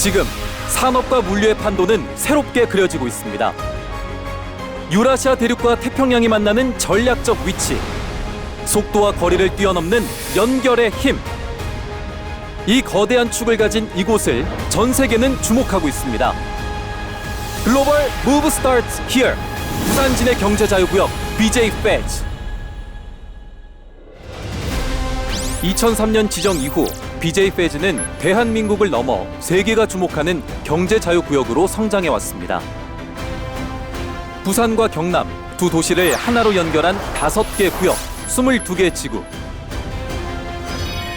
지금 산업과 물류의 판도는 새롭게 그려지고 있습니다. 유라시아 대륙과 태평양이 만나는 전략적 위치, 속도와 거리를 뛰어넘는 연결의 힘. 이 거대한 축을 가진 이곳을 전 세계는 주목하고 있습니다. 글로벌 무브 스타트 히어 부산진의 경제 자유구역 BJ 페즈 2003년 지정 이후 BJ 페즈는 대한민국을 넘어 세계가 주목하는 경제 자유구역으로 성장해 왔습니다. 부산과 경남 두 도시를 하나로 연결한 다섯 개 구역, 22개 지구.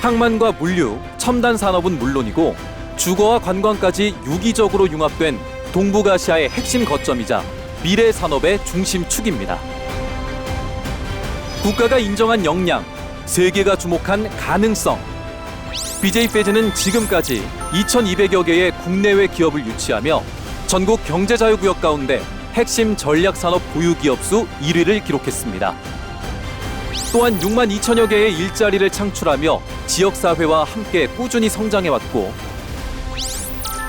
항만과 물류, 첨단 산업은 물론이고 주거와 관광까지 유기적으로 융합된 동북아시아의 핵심 거점이자 미래 산업의 중심축입니다. 국가가 인정한 역량, 세계가 주목한 가능성. BJ 페즈는 지금까지 2,200여 개의 국내외 기업을 유치하며 전국 경제자유구역 가운데 핵심 전략산업 보유 기업 수 1위를 기록했습니다. 또한 6만 2천여 개의 일자리를 창출하며 지역사회와 함께 꾸준히 성장해왔고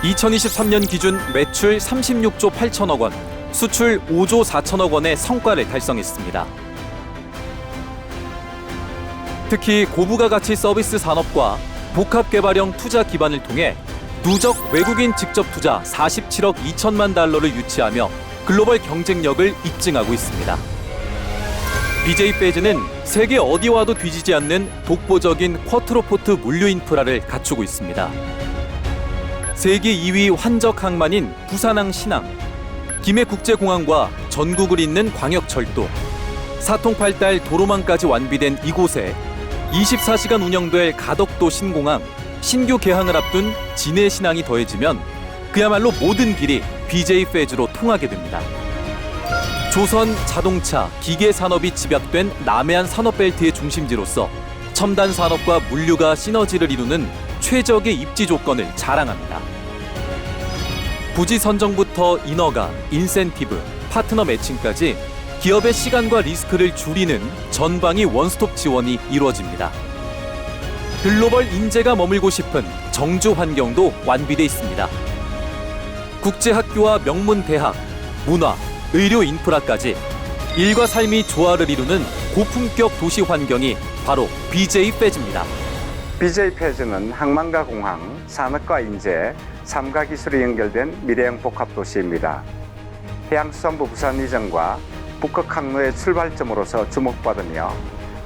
2023년 기준 매출 36조 8천억 원, 수출 5조 4천억 원의 성과를 달성했습니다. 특히 고부가 가치 서비스 산업과 복합 개발형 투자 기반을 통해 누적 외국인 직접 투자 47억 2천만 달러를 유치하며 글로벌 경쟁력을 입증하고 있습니다. BJ 페즈는 세계 어디와도 뒤지지 않는 독보적인 쿼트로포트 물류 인프라를 갖추고 있습니다. 세계 2위 환적 항만인 부산항 신항, 김해 국제공항과 전국을 잇는 광역철도, 사통팔달 도로망까지 완비된 이곳에 24시간 운영될 가덕도 신공항, 신규 개항을 앞둔 진해 신항이 더해지면 그야말로 모든 길이 BJ 페즈로 통하게 됩니다. 조선 자동차, 기계 산업이 집약된 남해안 산업 벨트의 중심지로서 첨단 산업과 물류가 시너지를 이루는 최적의 입지 조건을 자랑합니다. 부지 선정부터 인허가, 인센티브, 파트너 매칭까지 기업의 시간과 리스크를 줄이는 전방위 원스톱 지원이 이루어집니다. 글로벌 인재가 머물고 싶은 정주 환경도 완비돼 있습니다. 국제 학교와 명문 대학, 문화, 의료 인프라까지 일과 삶이 조화를 이루는 고품격 도시 환경이 바로 BJ 페즈입니다. BJ 페즈는 항만과 공항, 산업과 인재, 삼가 기술이 연결된 미래형 복합 도시입니다. 해양수산부 부산 이전과 북극 항로의 출발점으로서 주목받으며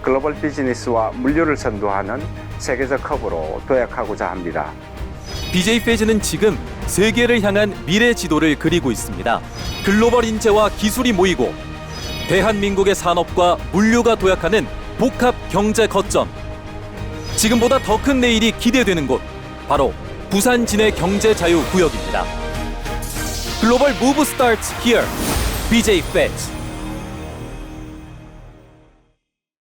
글로벌 비즈니스와 물류를 선도하는 세계적 허브로 도약하고자 합니다. BJ 페즈는 지금 세계를 향한 미래 지도를 그리고 있습니다. 글로벌 인재와 기술이 모이고 대한민국의 산업과 물류가 도약하는 복합 경제 거점. 지금보다 더 큰 내일이 기대되는 곳 바로 부산 진해 경제 자유 구역입니다. 글로벌 무브 스타트 히어 BJ 페즈